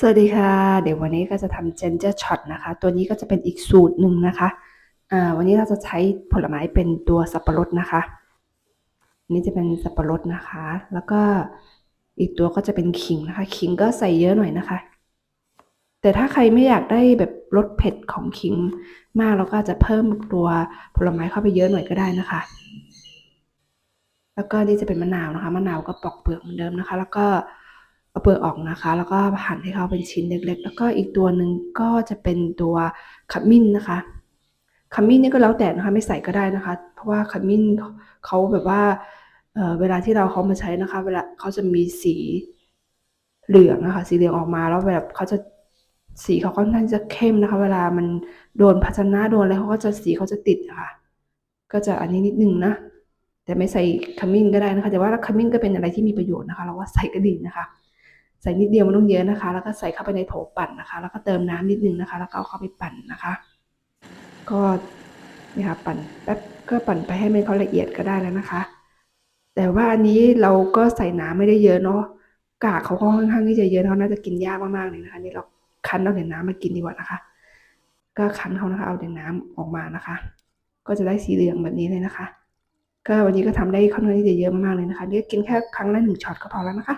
สวัสดีค่ะ เดี๋ยววันนี้ก็จะทำ ginger shot นะคะ ตัวนี้ก็จะเป็นอีกสูตรหนึ่งนะคะวันนี้เราจะใช้ผลไม้เป็นตัวสับปะรดนะคะนนี้จะเป็นสับปะรดนะคะ แล้วก็อีกตัวก็จะเป็นขิงนะคะ ขิงก็ใส่เยอะหน่อยนะคะ แต่ถ้าใครไม่อยากได้แบบรสเผ็ดของขิงมากเราก็จะเพิ่มตัวผลไม้เข้าไปเยอะหน่อยก็ได้นะคะ แล้วก็นี่จะเป็นมะนาวนะคะ มะนาวก็ปอกเปลือกเหมือนเดิมนะคะ แล้วก็ เอาเปลือกออกนะคะ แล้วก็หั่นให้เขาเป็นชิ้นเล็กๆ แล้วก็อีกตัวหนึ่งก็จะเป็นตัวขมิ้นนะคะขมิ้นนี่ก็แล้วแต่นะคะไม่ใส่ก็ได้นะคะ เพราะว่าขมิ้นเขาแบบว่าเเวลาที่เราเขามาใช้นะคะ เวลาเขาจะมีสีเหลืองนะคะสีเหลืองออกมาแล้วแบบเขาจะสีเขาค่อนข้างจะเข้มนะคะ เวลามันโดนภาชนะโดนอะไรเขาก็จะสีเขาจะติดะค่ะ ก็จะอันนี้นิดนึงนะแต่ไม่ใส่ขมิ้นก็ได้นะคะ แต่ว่าขมิ้นก็เป็นอะไรที่มีประโยชน์นะคะ เราว่าใส่ก็ดีนะคะ ใส่นิดเดียวมันต้องเยอะนะคะ แล้วก็ใส่เข้าไปในโถปั่นนะคะ แล้วก็เติมน้ำนิดนึงนะคะ แล้วก็เอาเข้าไปปั่นนะคะ ก็นี่ค่ะปั่นแป๊บก็ปั่นไปให้มันเขาละเอียดก็ได้แล้วนะคะ แต่ว่าอันนี้เราก็ใส่น้ำไม่ได้เยอะเนาะกากเขาค่อนข้างที่จะเยอะเขาน่าจะกินยากมากๆเลยนะคะนี่เราคั้นเอาแต่น้ำมากินดีกว่านะคะ ก็คั้นเขานะคะ เอาแต่น้ำออกมานะคะ ก็จะได้สีเหลืองแบบนี้เลยนะคะ ก็วันนี้ก็ทำได้ค่อนข้างที่จะเยอะมากๆเลยนะคะนี่กินแค่ครั้งละหนึ่งช็อตก็พอแล้วนะคะ